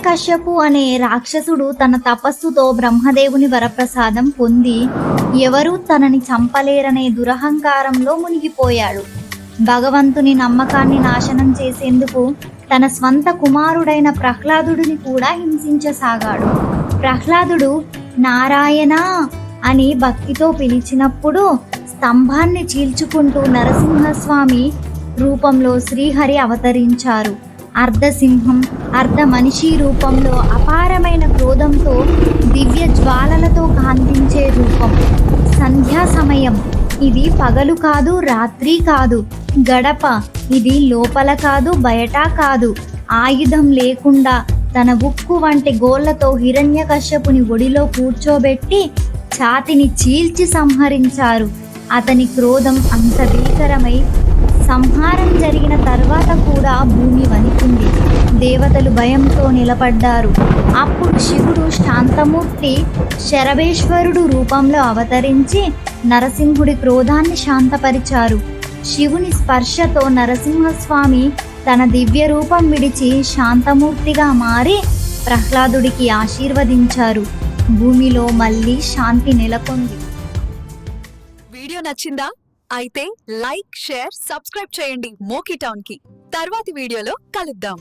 హిరణ్యకశ్యపు అనే రాక్షసుడు తన తపస్సుతో బ్రహ్మదేవుని వరప్రసాదం పొంది ఎవరూ తనని చంపలేరనే దురహంకారంలో మునిగిపోయాడు. భగవంతుని నమ్మకాన్ని నాశనం చేసేందుకు తన స్వంత కుమారుడైన ప్రహ్లాదుడిని కూడా హింసించసాగాడు. ప్రహ్లాదుడు నారాయణ అని భక్తితో పిలిచినప్పుడు స్తంభాన్ని చీల్చుకుంటూ నరసింహస్వామి రూపంలో శ్రీహరి అవతరించారు. అర్ధసింహం అర్ధ మనిషి రూపంలో అపారమైన క్రోధంతో దివ్య జ్వాలలతో కాంతించే రూపం. సంధ్యా సమయం. ఇది పగలు కాదు రాత్రి కాదు. గడప. ఇది లోపల కాదు బయట కాదు. ఆయుధం లేకుండా తన ఉక్కు వంటి గోళ్ళతో హిరణ్యకశ్యపుని ఒడిలో కూర్చోబెట్టి ఛాతిని చీల్చి సంహరించారు. అతని క్రోధం అంత భీకరమై సంహారం జరిగిన తర్వాత కూడా భూమి వణికింది. దేవతలు భయంతో నిలబడ్డారు. అప్పుడు శివుడు శాంతమూర్తి శరభేశ్వరుడు రూపంలో అవతరించి నరసింహుడి క్రోధాన్ని శాంతపరిచారు. శివుని స్పర్శతో నరసింహస్వామి తన దివ్య రూపం విడిచి శాంతమూర్తిగా మారి ప్రహ్లాదుడికి ఆశీర్వదించారు. భూమిలో మళ్ళీ శాంతి నెలకొంది. వీడియో నచ్చిందా? అయితే లైక్ షేర్ సబ్స్క్రైబ్ చేయండి మోకీ టౌన్కి తర్వాతి వీడియోలో కలుద్దాం.